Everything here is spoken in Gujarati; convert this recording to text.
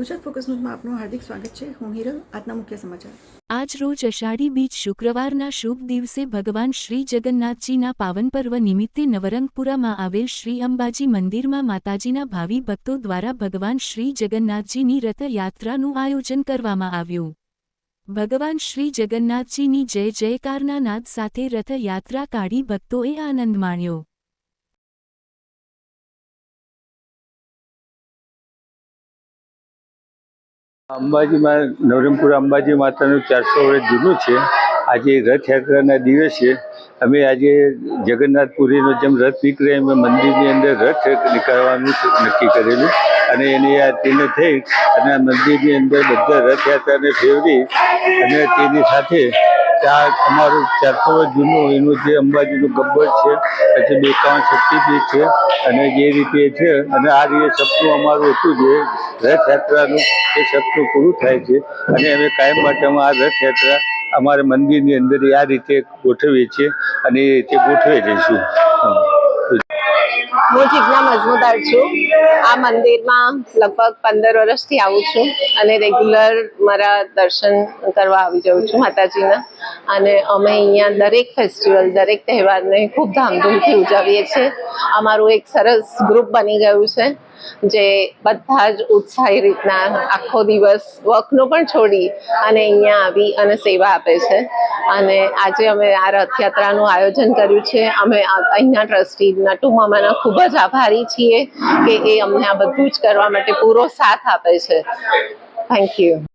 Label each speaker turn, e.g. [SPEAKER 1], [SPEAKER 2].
[SPEAKER 1] ગુજરાત ફોકસ ન્યૂઝમાં આપનું હાર્દિક સ્વાગત છે. હું હિરલ, આજના મુખ્ય સમાચાર.
[SPEAKER 2] આજ રોજ અષાઢી બીજ શુક્રવારના શુભ દિવસે ભગવાન શ્રી જગન્નાથજીના પાવન પર્વ નિમિત્તે નવરંગપુરામાં આવેલ શ્રી અંબાજી મંદિરમાં માતાજીના ભાવિ ભક્તો દ્વારા ભગવાન શ્રી જગન્નાથજીની રથયાત્રાનું આયોજન કરવામાં આવ્યું. ભગવાન શ્રી જગન્નાથજીની જય જયકારના નાદ સાથે રથયાત્રા કાઢી ભક્તોએ આનંદ માણ્યો.
[SPEAKER 3] અંબાજીમાં નવરંગપુર અંબાજી માતાનું ચારસો વર્ષ જૂનું છે. આજે રથયાત્રાના દિવસે અમે આજે જગન્નાથપુરીનો જેમ રથ નીકળે એમ મંદિરની અંદર રથ નીકળવાનું નક્કી કરેલું. અને એની આ તેને થઈ અને મંદિરની અંદર બધા રથયાત્રાને ફેરવી અને તેની સાથે ત્યાં અમારું ચારસો જૂનું, એનું જે અંબાજીનું ગબ્બર છે, પછી બે ત્રણ શક્તિપીઠ છે, અને જે રીતે છે, અને આ રીતે સપનું અમારું હતું જે રથયાત્રાનું, એ સપનું પૂરું થાય છે. અને અમે કાયમ માટે અમે આ રથયાત્રા અમારા મંદિરની અંદર આ રીતે ગોઠવીએ છીએ અને એ રીતે ગોઠવી હમ.
[SPEAKER 4] હું જીજ્ઞા મજમુદાર છું. આ મંદિરમાં લગભગ પંદર વર્ષથી આવું છું અને રેગ્યુલર મારા દર્શન કરવા આવી જાઉં છું માતાજીના. અને અમે અહીંયા દરેક ફેસ્ટિવલ દરેક તહેવારને ખૂબ ધામધૂમથી ઉજવીએ છીએ. અમારું એક સરસ ગ્રુપ બની ગયું છે, જે બધા જ ઉત્સાહી રીતના આખો દિવસ વર્કનો પણ છોડી અને અહીંયા આવી અને સેવા આપે છે. અને આજે અમે આ રથયાત્રાનું આયોજન કર્યું છે. અમે અહીંના ટ્રસ્ટી નટુ મામાના ખૂબ જ આભારી છીએ કે એ અમને આ બધું જ કરવા માટે પૂરો સાથ આપે છે. Thank you